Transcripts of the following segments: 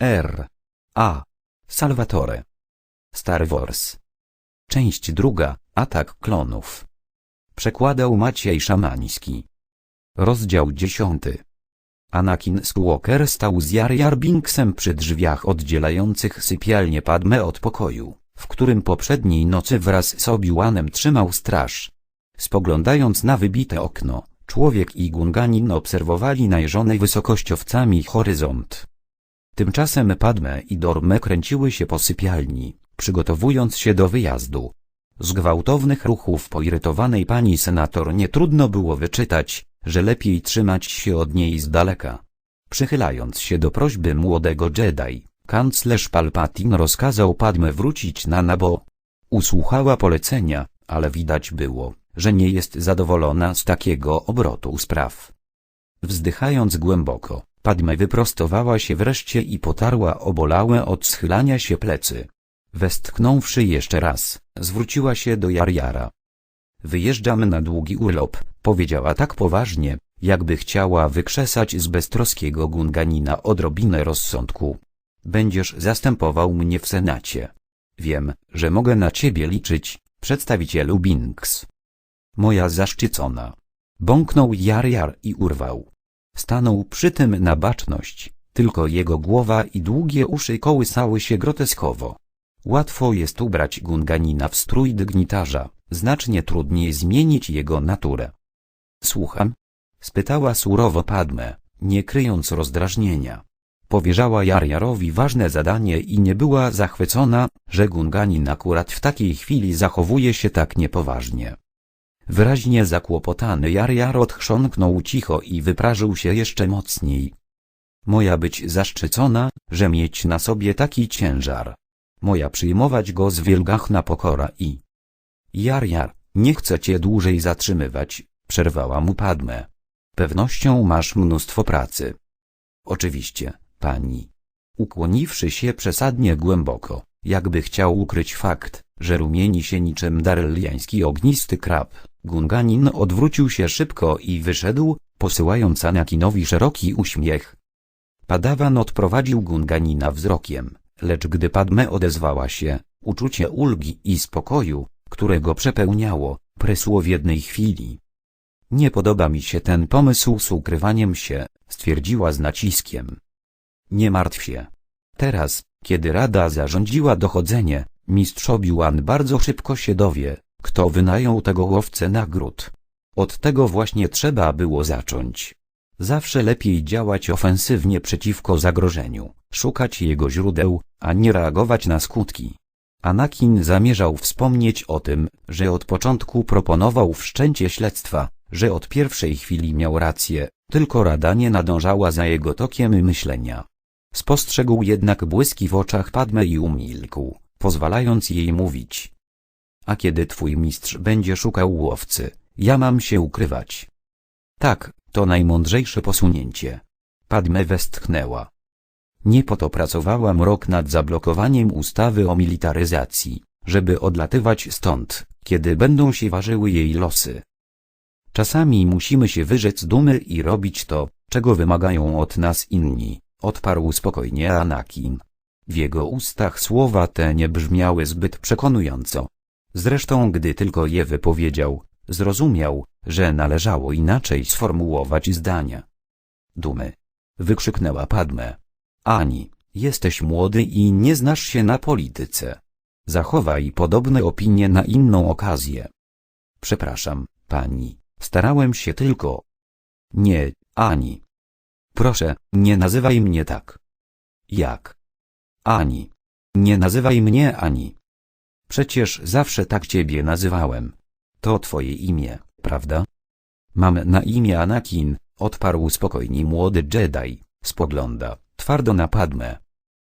R. A. Salvatore. Star Wars. Część druga. Atak klonów. Przekładał Maciej Szamański. Rozdział dziesiąty. Anakin Skywalker stał z Jar Jar Binksem przy drzwiach oddzielających sypialnię Padme od pokoju, w którym poprzedniej nocy wraz z Obi-Wanem trzymał straż. Spoglądając na wybite okno, człowiek i Gunganin obserwowali najżony wysokościowcami horyzont. Tymczasem Padme i Dorme kręciły się po sypialni, przygotowując się do wyjazdu. Z gwałtownych ruchów poirytowanej pani senator nie trudno było wyczytać, że lepiej trzymać się od niej z daleka. Przychylając się do prośby młodego Jedi, kanclerz Palpatine rozkazał Padme wrócić na Nabo. Usłuchała polecenia, ale widać było, że nie jest zadowolona z takiego obrotu spraw. Wzdychając głęboko, Padme wyprostowała się wreszcie i potarła obolałe od schylania się plecy. Westchnąwszy jeszcze raz, zwróciła się do Jarjara. Wyjeżdżamy na długi urlop, powiedziała tak poważnie, jakby chciała wykrzesać z beztroskiego Gunganina odrobinę rozsądku. Będziesz zastępował mnie w Senacie. Wiem, że mogę na ciebie liczyć, przedstawicielu Binks. Moja zaszczycona. Bąknął Jar-Jar i urwał. Stanął przy tym na baczność, tylko jego głowa i długie uszy kołysały się groteskowo. Łatwo jest ubrać Gunganina w strój dygnitarza, znacznie trudniej zmienić jego naturę. Słucham? spytała surowo Padme, nie kryjąc rozdrażnienia. Powierzała Jarjarowi ważne zadanie i nie była zachwycona, że Gunganin akurat w takiej chwili zachowuje się tak niepoważnie. Wyraźnie zakłopotany Jarjar odchrząknął cicho i wyprażył się jeszcze mocniej. Moja być zaszczycona, że mieć na sobie taki ciężar. Moja przyjmować go z wielgachna pokora i... Jarjar, nie chcę cię dłużej zatrzymywać, przerwała mu Padme. Pewnością masz mnóstwo pracy. Oczywiście, pani. Ukłoniwszy się przesadnie głęboko, jakby chciał ukryć fakt, że rumieni się niczym dareliański ognisty krab, Gunganin odwrócił się szybko i wyszedł, posyłając Anakinowi szeroki uśmiech. Padawan odprowadził Gunganina wzrokiem, lecz gdy Padme odezwała się, uczucie ulgi i spokoju, które go przepełniało, presło w jednej chwili. Nie podoba mi się ten pomysł z ukrywaniem się, stwierdziła z naciskiem. Nie martw się. Teraz, kiedy Rada zarządziła dochodzenie, mistrz Obi-Wan bardzo szybko się dowie, kto wynajął tego łowcę nagród. Od tego właśnie trzeba było zacząć. Zawsze lepiej działać ofensywnie przeciwko zagrożeniu, szukać jego źródeł, a nie reagować na skutki. Anakin zamierzał wspomnieć o tym, że od początku proponował wszczęcie śledztwa, że od pierwszej chwili miał rację, tylko Rada nie nadążała za jego tokiem myślenia. Spostrzegł jednak błyski w oczach Padme i umilkł, pozwalając jej mówić. A kiedy twój mistrz będzie szukał łowcy, ja mam się ukrywać. Tak, to najmądrzejsze posunięcie. Padme westchnęła. Nie po to pracowałam rok nad zablokowaniem ustawy o militaryzacji, żeby odlatywać stąd, kiedy będą się ważyły jej losy. Czasami musimy się wyrzec dumy i robić to, czego wymagają od nas inni, odparł spokojnie Anakin. W jego ustach słowa te nie brzmiały zbyt przekonująco. Zresztą gdy tylko je wypowiedział, zrozumiał, że należało inaczej sformułować zdania. Dumy. Wykrzyknęła Padme. Ani, jesteś młody i nie znasz się na polityce. Zachowaj podobne opinie na inną okazję. Przepraszam, pani, starałem się tylko. Nie, Ani. Proszę, nie nazywaj mnie tak. Jak? Ani. Nie nazywaj mnie Ani. Przecież zawsze tak ciebie nazywałem. To twoje imię, prawda? Mam na imię Anakin, odparł spokojnie młody Jedi, spogląda, twardo na Padmę.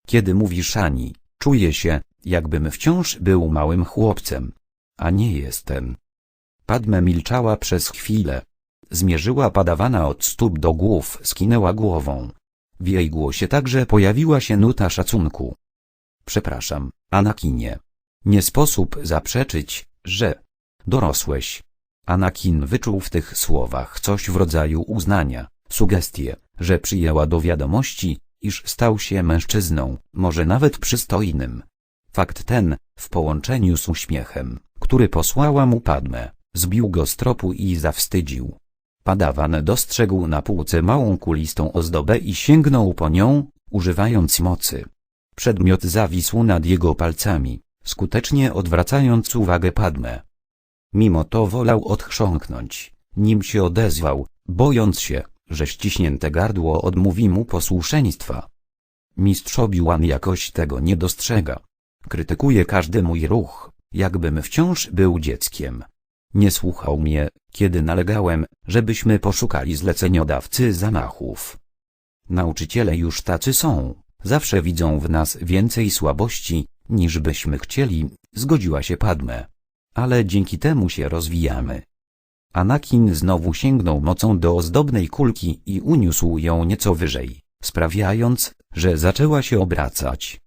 Kiedy mówisz Ani, czuję się, jakbym wciąż był małym chłopcem. A nie jestem. Padme milczała przez chwilę. Zmierzyła padawana od stóp do głów, skinęła głową. W jej głosie także pojawiła się nuta szacunku. Przepraszam, Anakinie. Nie sposób zaprzeczyć, że dorosłeś. Anakin wyczuł w tych słowach coś w rodzaju uznania, sugestię, że przyjęła do wiadomości, iż stał się mężczyzną, może nawet przystojnym. Fakt ten, w połączeniu z uśmiechem, który posłała mu Padme, zbił go z tropu i zawstydził. Padawan dostrzegł na półce małą kulistą ozdobę i sięgnął po nią, używając mocy. Przedmiot zawisł nad jego palcami, skutecznie odwracając uwagę Padme. Mimo to wolał odchrząknąć, nim się odezwał, bojąc się, że ściśnięte gardło odmówi mu posłuszeństwa. Mistrz Obi-Wan jakoś tego nie dostrzega. Krytykuje każdy mój ruch, jakbym wciąż był dzieckiem. Nie słuchał mnie, kiedy nalegałem, żebyśmy poszukali zleceniodawcy zamachów. Nauczyciele już tacy są, zawsze widzą w nas więcej słabości, niż byśmy chcieli, zgodziła się Padme. Ale dzięki temu się rozwijamy. Anakin znowu sięgnął mocą do ozdobnej kulki i uniósł ją nieco wyżej, sprawiając, że zaczęła się obracać.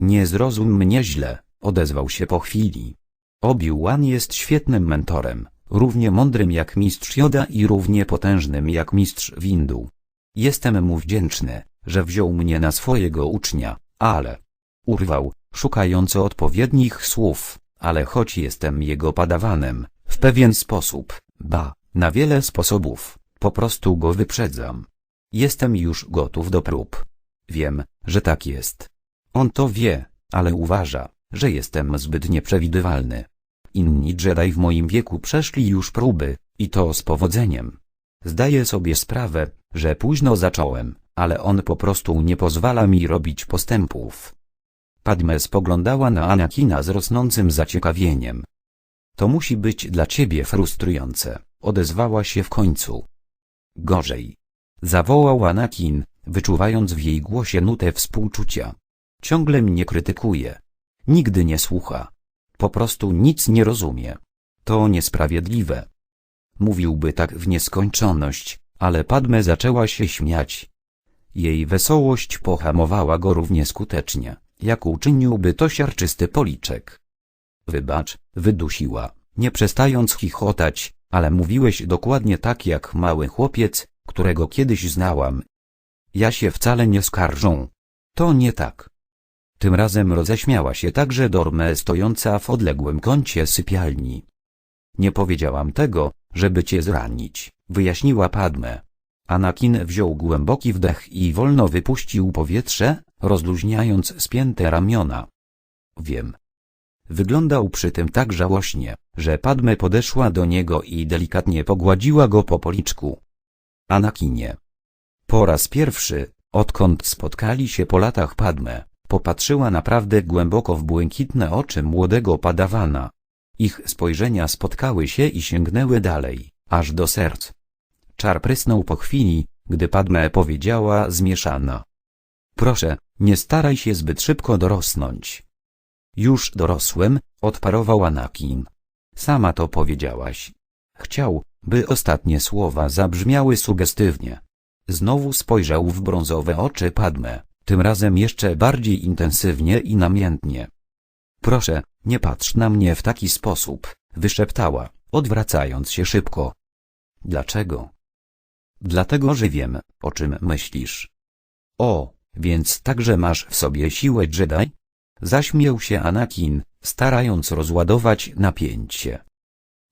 Nie zrozum mnie źle, odezwał się po chwili. Obi-Wan jest świetnym mentorem, równie mądrym jak mistrz Joda i równie potężnym jak mistrz Windu. Jestem mu wdzięczny, że wziął mnie na swojego ucznia, ale... Urwał, szukając odpowiednich słów, ale choć jestem jego padawanem, w pewien sposób, ba, na wiele sposobów, po prostu go wyprzedzam. Jestem już gotów do prób. Wiem, że tak jest. On to wie, ale uważa, że jestem zbyt nieprzewidywalny. Inni Jedi w moim wieku przeszli już próby, i to z powodzeniem. Zdaję sobie sprawę, że późno zacząłem, ale on po prostu nie pozwala mi robić postępów. Padme spoglądała na Anakina z rosnącym zaciekawieniem. To musi być dla ciebie frustrujące, odezwała się w końcu. Gorzej. Zawołał Anakin, wyczuwając w jej głosie nutę współczucia. Ciągle mnie krytykuje. Nigdy nie słucha. Po prostu nic nie rozumie. To niesprawiedliwe. Mówiłby tak w nieskończoność, ale Padme zaczęła się śmiać. Jej wesołość pohamowała go równie skutecznie, jak uczyniłby to siarczysty policzek. Wybacz, wydusiła, nie przestając chichotać, ale mówiłeś dokładnie tak jak mały chłopiec, którego kiedyś znałam. Ja się wcale nie skarżą. To nie tak. Tym razem roześmiała się także Dorme stojąca w odległym kącie sypialni. Nie powiedziałam tego, żeby cię zranić, wyjaśniła Padme. Anakin wziął głęboki wdech i wolno wypuścił powietrze, rozluźniając spięte ramiona. Wiem. Wyglądał przy tym tak żałośnie, że Padme podeszła do niego i delikatnie pogładziła go po policzku. Anakinie. Po raz pierwszy, odkąd spotkali się po latach Padme, popatrzyła naprawdę głęboko w błękitne oczy młodego padawana. Ich spojrzenia spotkały się i sięgnęły dalej, aż do serc. Czar prysnął po chwili, gdy Padme powiedziała zmieszana. Proszę, nie staraj się zbyt szybko dorosnąć. Już dorosłem, odparował Anakin. Sama to powiedziałaś. Chciał, by ostatnie słowa zabrzmiały sugestywnie. Znowu spojrzał w brązowe oczy Padme, tym razem jeszcze bardziej intensywnie i namiętnie. Proszę, nie patrz na mnie w taki sposób, wyszeptała, odwracając się szybko. Dlaczego? Dlatego, że wiem, o czym myślisz. O, więc także masz w sobie siłę Jedi? Zaśmiał się Anakin, starając rozładować napięcie.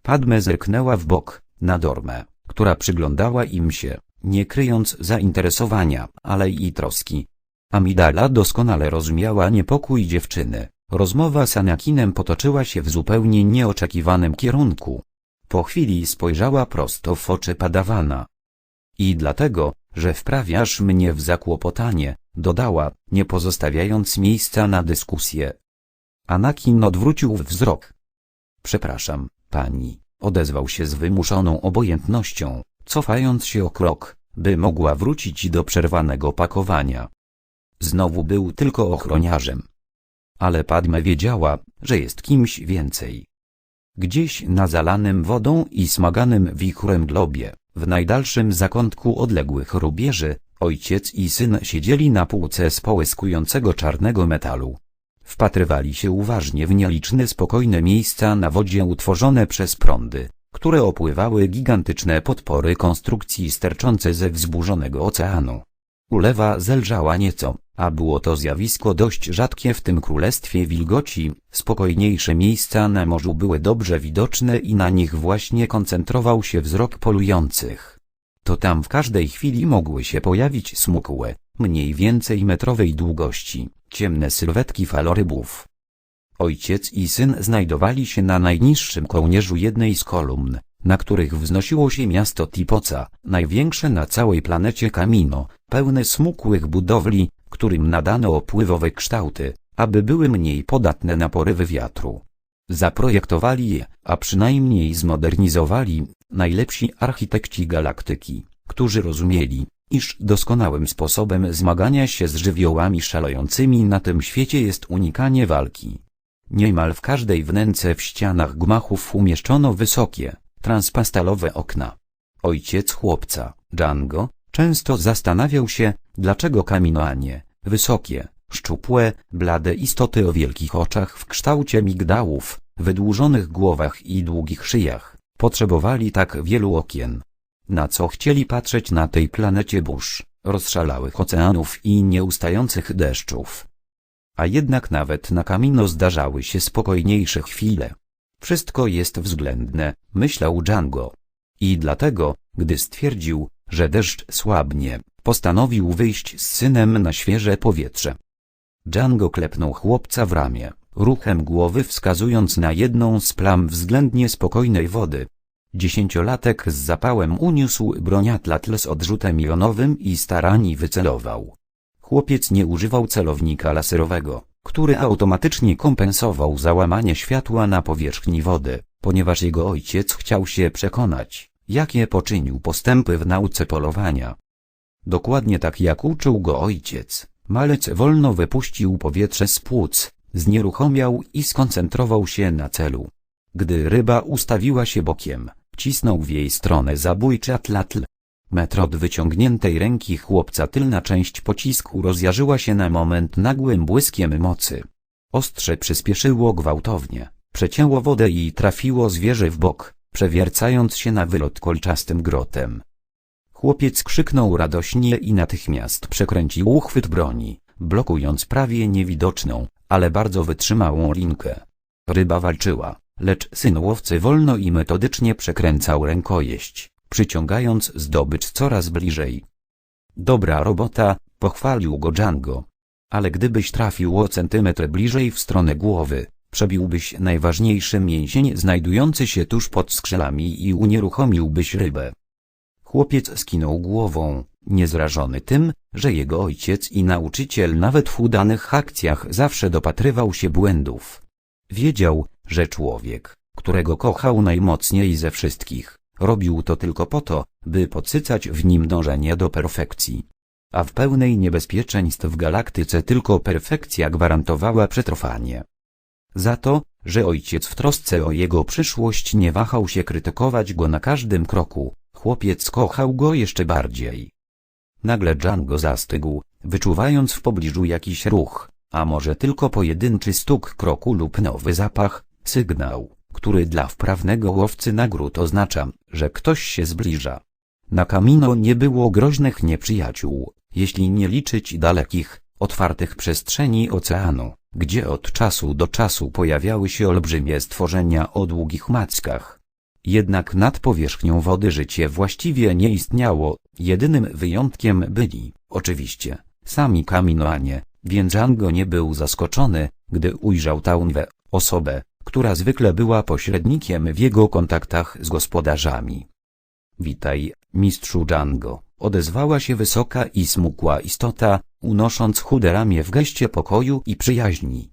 Padme zerknęła w bok, na Dormę, która przyglądała im się, nie kryjąc zainteresowania, ale i troski. Amidala doskonale rozumiała niepokój dziewczyny. Rozmowa z Anakinem potoczyła się w zupełnie nieoczekiwanym kierunku. Po chwili spojrzała prosto w oczy padawana. I dlatego, że wprawiasz mnie w zakłopotanie, dodała, nie pozostawiając miejsca na dyskusję. Anakin odwrócił wzrok. Przepraszam, pani, odezwał się z wymuszoną obojętnością, cofając się o krok, by mogła wrócić do przerwanego pakowania. Znowu był tylko ochroniarzem. Ale Padme wiedziała, że jest kimś więcej. Gdzieś na zalanym wodą i smaganym wichrem globie, w najdalszym zakątku odległych rubieży, ojciec i syn siedzieli na półce z połyskującego czarnego metalu. Wpatrywali się uważnie w nieliczne spokojne miejsca na wodzie utworzone przez prądy, które opływały gigantyczne podpory konstrukcji sterczące ze wzburzonego oceanu. Ulewa zelżała nieco, a było to zjawisko dość rzadkie w tym królestwie wilgoci, spokojniejsze miejsca na morzu były dobrze widoczne i na nich właśnie koncentrował się wzrok polujących. To tam w każdej chwili mogły się pojawić smukłe, mniej więcej metrowej długości, ciemne sylwetki falorybów. Ojciec i syn znajdowali się na najniższym kołnierzu jednej z kolumn, na których wznosiło się miasto Tipoca, największe na całej planecie Kamino, pełne smukłych budowli, którym nadano opływowe kształty, aby były mniej podatne na porywy wiatru. Zaprojektowali je, a przynajmniej zmodernizowali, najlepsi architekci galaktyki, którzy rozumieli, iż doskonałym sposobem zmagania się z żywiołami szalejącymi na tym świecie jest unikanie walki. Niemal w każdej wnęce w ścianach gmachów umieszczono wysokie, transpastalowe okna. Ojciec chłopca, Django, często zastanawiał się, dlaczego kaminoanie, wysokie, szczupłe, blade istoty o wielkich oczach w kształcie migdałów, wydłużonych głowach i długich szyjach, potrzebowali tak wielu okien. Na co chcieli patrzeć na tej planecie burz, rozszalałych oceanów i nieustających deszczów. A jednak nawet na Kamino zdarzały się spokojniejsze chwile. Wszystko jest względne, myślał Django. I dlatego, gdy stwierdził, że deszcz słabnie, postanowił wyjść z synem na świeże powietrze. Django klepnął chłopca w ramię, ruchem głowy wskazując na jedną z plam względnie spokojnej wody. Dziesięciolatek z zapałem uniósł broniatlatl z odrzutem jonowym i starani wycelował. Chłopiec nie używał celownika laserowego, który automatycznie kompensował załamanie światła na powierzchni wody, ponieważ jego ojciec chciał się przekonać, jakie poczynił postępy w nauce polowania. Dokładnie tak jak uczył go ojciec, malec wolno wypuścił powietrze z płuc, znieruchomiał i skoncentrował się na celu. Gdy ryba ustawiła się bokiem, cisnął w jej stronę zabójczy atlatl. Metr od wyciągniętej ręki chłopca tylna część pocisku rozjarzyła się na moment nagłym błyskiem mocy. Ostrze przyspieszyło gwałtownie, przecięło wodę i trafiło zwierzę w bok, przewiercając się na wylot kolczastym grotem. Chłopiec krzyknął radośnie i natychmiast przekręcił uchwyt broni, blokując prawie niewidoczną, ale bardzo wytrzymałą linkę. Ryba walczyła, lecz syn łowcy wolno i metodycznie przekręcał rękojeść, przyciągając zdobycz coraz bliżej. Dobra robota, pochwalił go Django. Ale gdybyś trafił o centymetr bliżej w stronę głowy, przebiłbyś najważniejszy mięsień znajdujący się tuż pod skrzydłami i unieruchomiłbyś rybę. Chłopiec skinął głową, niezrażony tym, że jego ojciec i nauczyciel nawet w udanych akcjach zawsze dopatrywał się błędów. Wiedział, że człowiek, którego kochał najmocniej ze wszystkich, robił to tylko po to, by podsycać w nim dążenie do perfekcji. A w pełnej niebezpieczeństw w galaktyce tylko perfekcja gwarantowała przetrwanie. Za to, że ojciec w trosce o jego przyszłość nie wahał się krytykować go na każdym kroku, chłopiec kochał go jeszcze bardziej. Nagle Django zastygł, wyczuwając w pobliżu jakiś ruch, a może tylko pojedynczy stuk kroku lub nowy zapach, sygnał, który dla wprawnego łowcy nagród oznacza, że ktoś się zbliża. Na Kamino nie było groźnych nieprzyjaciół, jeśli nie liczyć dalekich, otwartych przestrzeni oceanu, gdzie od czasu do czasu pojawiały się olbrzymie stworzenia o długich mackach. Jednak nad powierzchnią wody życie właściwie nie istniało, jedynym wyjątkiem byli, oczywiście, sami Kaminoanie, więc Django nie był zaskoczony, gdy ujrzał Taunwę, osobę, która zwykle była pośrednikiem w jego kontaktach z gospodarzami. Witaj, mistrzu Django, odezwała się wysoka i smukła istota, unosząc chude ramię w geście pokoju i przyjaźni.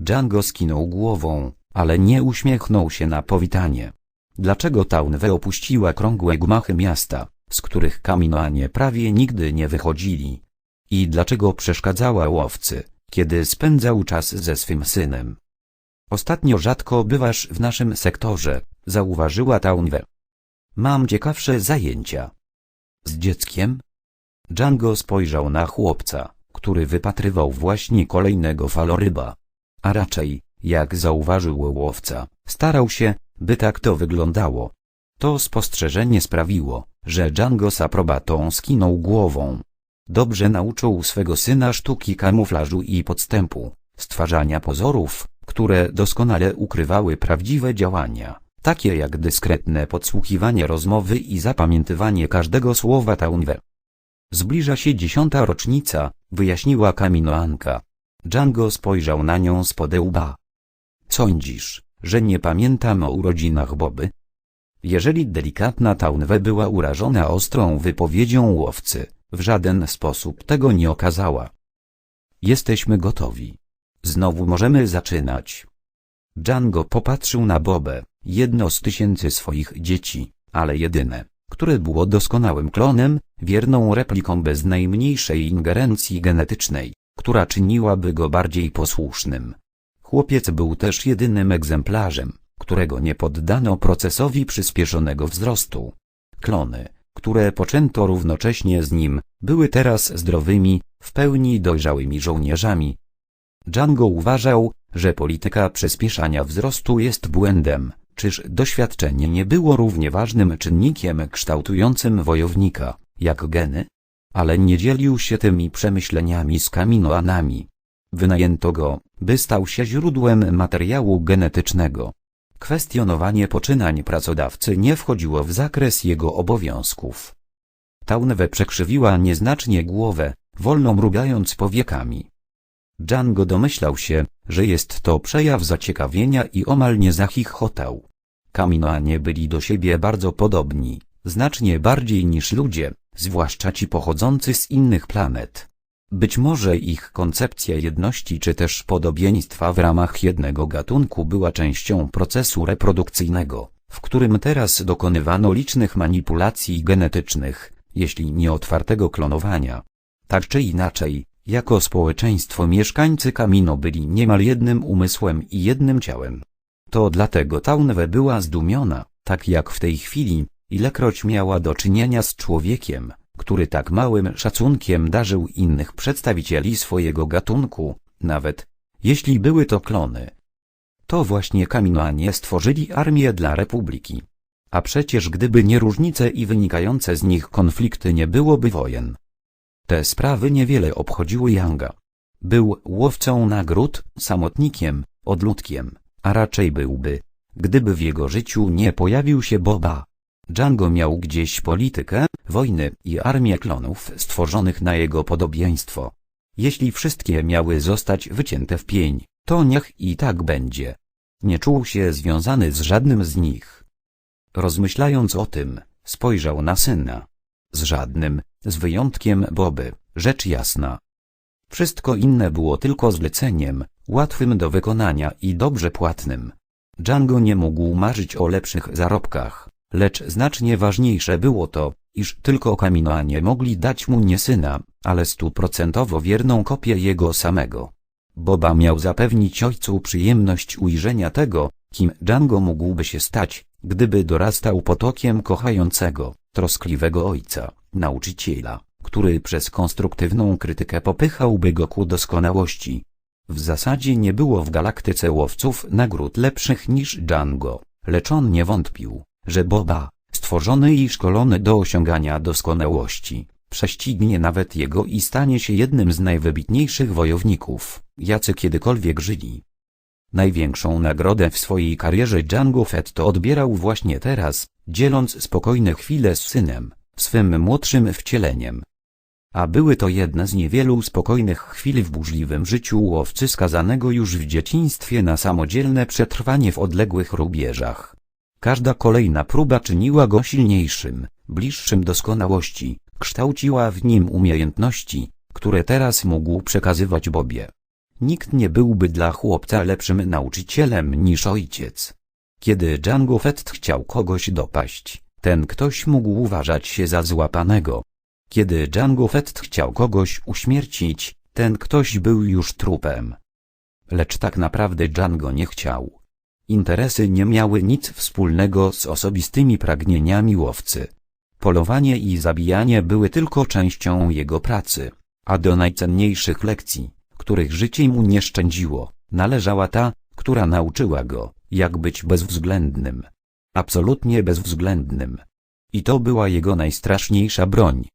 Django skinął głową, ale nie uśmiechnął się na powitanie. Dlaczego Taunwe opuściła krągłe gmachy miasta, z których kaminoanie prawie nigdy nie wychodzili? I dlaczego przeszkadzała łowcy, kiedy spędzał czas ze swym synem? Ostatnio rzadko bywasz w naszym sektorze, zauważyła Taunwe. Mam ciekawsze zajęcia. Z dzieckiem? Django spojrzał na chłopca, który wypatrywał właśnie kolejnego faloryba. A raczej, jak zauważył łowca, starał się, by tak to wyglądało. To spostrzeżenie sprawiło, że Django z aprobatą skinął głową. Dobrze nauczył swego syna sztuki kamuflażu i podstępu, stwarzania pozorów, które doskonale ukrywały prawdziwe działania, takie jak dyskretne podsłuchiwanie rozmowy i zapamiętywanie każdego słowa Taunwe. Zbliża się dziesiąta rocznica, wyjaśniła Kaminoanka. Django spojrzał na nią z łba. Sądzisz, że nie pamiętam o urodzinach Boby? Jeżeli delikatna Taunwe była urażona ostrą wypowiedzią łowcy, w żaden sposób tego nie okazała. Jesteśmy gotowi. Znowu możemy zaczynać. Django popatrzył na Bobę, jedno z tysięcy swoich dzieci, ale jedyne, które było doskonałym klonem, wierną repliką bez najmniejszej ingerencji genetycznej, która czyniłaby go bardziej posłusznym. Chłopiec był też jedynym egzemplarzem, którego nie poddano procesowi przyspieszonego wzrostu. Klony, które poczęto równocześnie z nim, były teraz zdrowymi, w pełni dojrzałymi żołnierzami. Django uważał, że polityka przyspieszania wzrostu jest błędem, czyż doświadczenie nie było równie ważnym czynnikiem kształtującym wojownika, jak geny? Ale nie dzielił się tymi przemyśleniami z kaminoanami. Wynajęto go, by stał się źródłem materiału genetycznego. Kwestionowanie poczynań pracodawcy nie wchodziło w zakres jego obowiązków. Taunwe przekrzywiła nieznacznie głowę, wolno mrugając powiekami. Django domyślał się, że jest to przejaw zaciekawienia i omal nie zachichotał. Kaminoanie byli do siebie bardzo podobni, znacznie bardziej niż ludzie, zwłaszcza ci pochodzący z innych planet. Być może ich koncepcja jedności czy też podobieństwa w ramach jednego gatunku była częścią procesu reprodukcyjnego, w którym teraz dokonywano licznych manipulacji genetycznych, jeśli nie otwartego klonowania. Tak czy inaczej, jako społeczeństwo mieszkańcy Kamino byli niemal jednym umysłem i jednym ciałem. To dlatego Taunwe była zdumiona, tak jak w tej chwili, ilekroć miała do czynienia z człowiekiem, który tak małym szacunkiem darzył innych przedstawicieli swojego gatunku, nawet jeśli były to klony. To właśnie Kaminoanie stworzyli armię dla Republiki. A przecież gdyby nie różnice i wynikające z nich konflikty nie byłoby wojen. Te sprawy niewiele obchodziły Yanga. Był łowcą nagród, samotnikiem, odludkiem, a raczej byłby, gdyby w jego życiu nie pojawił się Boba. Django miał gdzieś politykę, wojny i armię klonów stworzonych na jego podobieństwo. Jeśli wszystkie miały zostać wycięte w pień, to niech i tak będzie. Nie czuł się związany z żadnym z nich. Rozmyślając o tym, spojrzał na syna. Z żadnym, z wyjątkiem Boby, rzecz jasna. Wszystko inne było tylko zleceniem, łatwym do wykonania i dobrze płatnym. Django nie mógł marzyć o lepszych zarobkach, lecz znacznie ważniejsze było to, iż tylko Kaminoanie mogli dać mu nie syna, ale stuprocentowo wierną kopię jego samego. Boba miał zapewnić ojcu przyjemność ujrzenia tego, kim Django mógłby się stać, gdyby dorastał potokiem kochającego, troskliwego ojca, nauczyciela, który przez konstruktywną krytykę popychałby go ku doskonałości. W zasadzie nie było w galaktyce łowców nagród lepszych niż Django, lecz on nie wątpił, że Boba, stworzony i szkolony do osiągania doskonałości, prześcignie nawet jego i stanie się jednym z najwybitniejszych wojowników, jacy kiedykolwiek żyli. Największą nagrodę w swojej karierze Django Fett odbierał właśnie teraz, dzieląc spokojne chwile z synem, swym młodszym wcieleniem. A były to jedne z niewielu spokojnych chwil w burzliwym życiu łowcy skazanego już w dzieciństwie na samodzielne przetrwanie w odległych rubieżach. Każda kolejna próba czyniła go silniejszym, bliższym doskonałości, kształciła w nim umiejętności, które teraz mógł przekazywać Bobie. Nikt nie byłby dla chłopca lepszym nauczycielem niż ojciec. Kiedy Django Fett chciał kogoś dopaść, ten ktoś mógł uważać się za złapanego. Kiedy Django Fett chciał kogoś uśmiercić, ten ktoś był już trupem. Lecz tak naprawdę Django nie chciał. Interesy nie miały nic wspólnego z osobistymi pragnieniami łowcy. Polowanie i zabijanie były tylko częścią jego pracy, a do najcenniejszych lekcji, których życie mu nie szczędziło, należała ta, która nauczyła go, jak być bezwzględnym. Absolutnie bezwzględnym. I to była jego najstraszniejsza broń.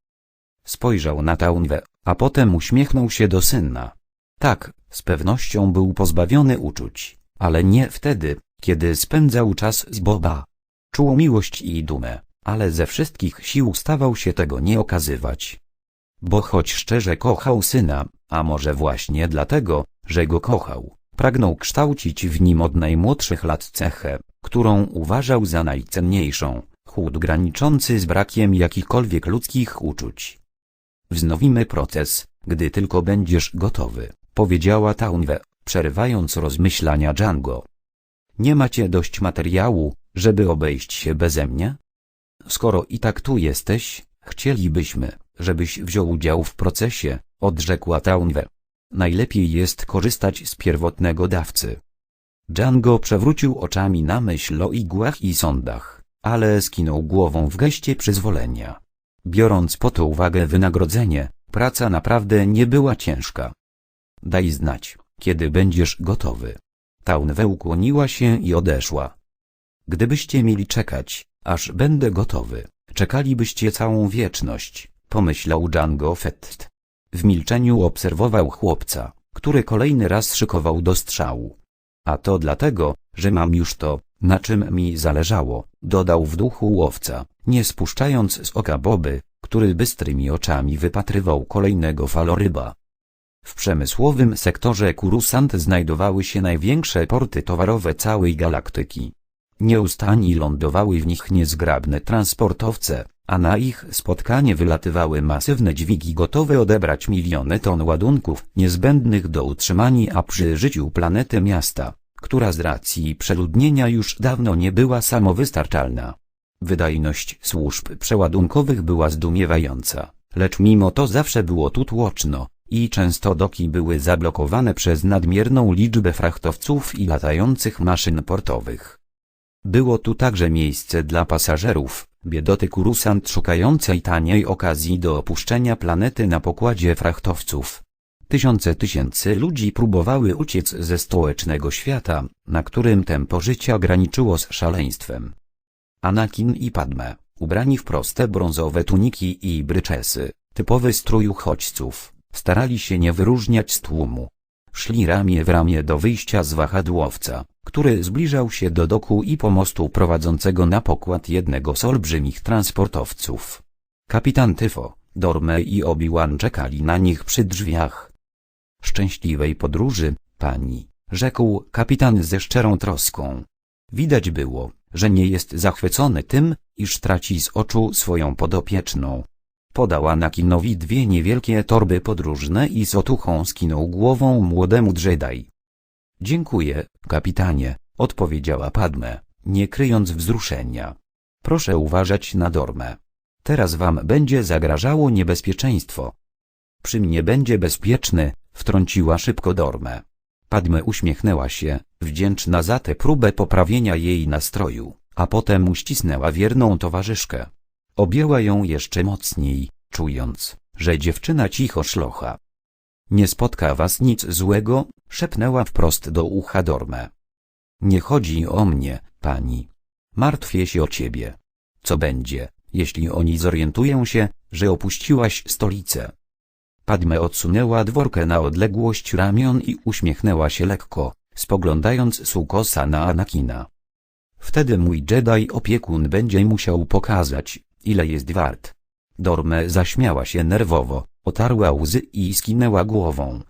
Spojrzał na Taunwę, a potem uśmiechnął się do syna. Tak, z pewnością był pozbawiony uczuć, ale nie wtedy, kiedy spędzał czas z Boba. Czuł miłość i dumę, ale ze wszystkich sił stawał się tego nie okazywać. Bo choć szczerze kochał syna, a może właśnie dlatego, że go kochał, pragnął kształcić w nim od najmłodszych lat cechę, którą uważał za najcenniejszą, chłód graniczący z brakiem jakichkolwiek ludzkich uczuć. Wznowimy proces, gdy tylko będziesz gotowy, powiedziała Taunwe, przerywając rozmyślania Django. Nie macie dość materiału, żeby obejść się beze mnie? Skoro i tak tu jesteś, chcielibyśmy, żebyś wziął udział w procesie, odrzekła Taunwe. Najlepiej jest korzystać z pierwotnego dawcy. Django przewrócił oczami na myśl o igłach i sądach, ale skinął głową w geście przyzwolenia. Biorąc pod uwagę wynagrodzenie, praca naprawdę nie była ciężka. Daj znać, kiedy będziesz gotowy. Taunwe ukłoniła się i odeszła. Gdybyście mieli czekać, aż będę gotowy, czekalibyście całą wieczność, pomyślał Django Fett. W milczeniu obserwował chłopca, który kolejny raz szykował do strzału. A to dlatego, że mam już to, na czym mi zależało, dodał w duchu łowca, nie spuszczając z oka Boby, który bystrymi oczami wypatrywał kolejnego faloryba. W przemysłowym sektorze Kurusant znajdowały się największe porty towarowe całej galaktyki. Nieustannie lądowały w nich niezgrabne transportowce, a na ich spotkanie wylatywały masywne dźwigi gotowe odebrać miliony ton ładunków niezbędnych do utrzymania przy życiu planety miasta, która z racji przeludnienia już dawno nie była samowystarczalna. Wydajność służb przeładunkowych była zdumiewająca, lecz mimo to zawsze było tu tłoczno i często doki były zablokowane przez nadmierną liczbę frachtowców i latających maszyn portowych. Było tu także miejsce dla pasażerów, biedoty kurusant szukającej taniej okazji do opuszczenia planety na pokładzie frachtowców. Tysiące tysięcy ludzi próbowały uciec ze stołecznego świata, na którym tempo życia graniczyło z szaleństwem. Anakin i Padme, ubrani w proste brązowe tuniki i bryczesy, typowy strój uchodźców, starali się nie wyróżniać z tłumu. Szli ramię w ramię do wyjścia z wahadłowca, który zbliżał się do doku i pomostu prowadzącego na pokład jednego z olbrzymich transportowców. Kapitan Tyfo, Dorme i Obi-Wan czekali na nich przy drzwiach. Szczęśliwej podróży, pani, rzekł kapitan ze szczerą troską. Widać było, że nie jest zachwycony tym, iż traci z oczu swoją podopieczną. Podała Anakinowi dwie niewielkie torby podróżne i z otuchą skinął głową młodemu Jedi. Dziękuję, kapitanie, odpowiedziała Padme, nie kryjąc wzruszenia. Proszę uważać na Dormę. Teraz wam będzie zagrażało niebezpieczeństwo. Przy mnie będzie bezpieczny, wtrąciła szybko Dormę. Padme uśmiechnęła się, wdzięczna za tę próbę poprawienia jej nastroju, a potem uścisnęła wierną towarzyszkę. Objęła ją jeszcze mocniej, czując, że dziewczyna cicho szlocha. Nie spotka was nic złego, szepnęła wprost do ucha Dormę. Nie chodzi o mnie, pani. Martwię się o ciebie. Co będzie, jeśli oni zorientują się, że opuściłaś stolicę? Padme odsunęła dworkę na odległość ramion i uśmiechnęła się lekko, spoglądając z na Anakina. Wtedy mój Jedi opiekun będzie musiał pokazać, ile jest wart. Dorme zaśmiała się nerwowo, otarła łzy i skinęła głową.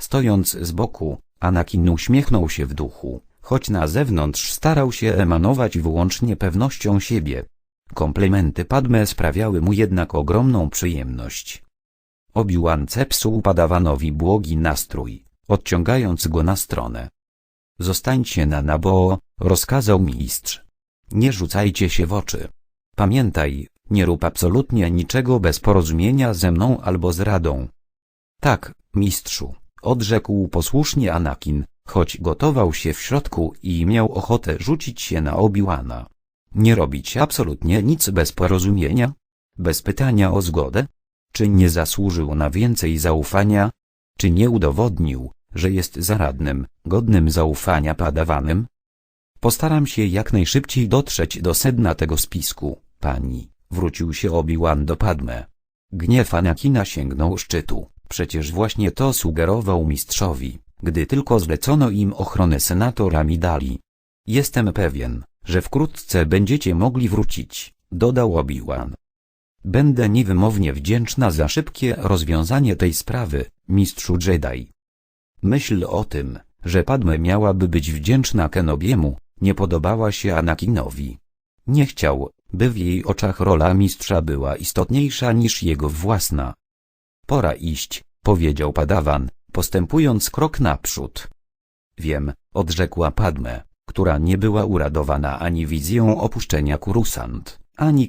Stojąc z boku, Anakin uśmiechnął się w duchu, choć na zewnątrz starał się emanować wyłącznie pewnością siebie. Komplementy Padme sprawiały mu jednak ogromną przyjemność. Obi-Wan zepsuł Padawanowi błogi nastrój, odciągając go na stronę. Zostańcie na Naboo, rozkazał mistrz. Nie rzucajcie się w oczy. Pamiętaj, nie rób absolutnie niczego bez porozumienia ze mną albo z radą. Tak, mistrzu, odrzekł posłusznie Anakin, choć gotował się w środku i miał ochotę rzucić się na Obi-Wana. Nie robić absolutnie nic bez porozumienia? Bez pytania o zgodę? Czy nie zasłużył na więcej zaufania? Czy nie udowodnił, że jest zaradnym, godnym zaufania padawanym? Postaram się jak najszybciej dotrzeć do sedna tego spisku, pani, wrócił się Obi-Wan do Padme. Gniew Anakina sięgnął szczytu, przecież właśnie to sugerował mistrzowi, gdy tylko zlecono im ochronę senatora Midali. Jestem pewien, że wkrótce będziecie mogli wrócić, dodał Obi-Wan. Będę niewymownie wdzięczna za szybkie rozwiązanie tej sprawy, mistrzu Jedi. Myśl o tym, że Padme miałaby być wdzięczna Kenobiemu, nie podobała się Anakinowi. Nie chciał, by w jej oczach rola mistrza była istotniejsza niż jego własna. Pora iść, powiedział Padawan, postępując krok naprzód. Wiem, odrzekła Padme, która nie była uradowana ani wizją opuszczenia Kurusant, ani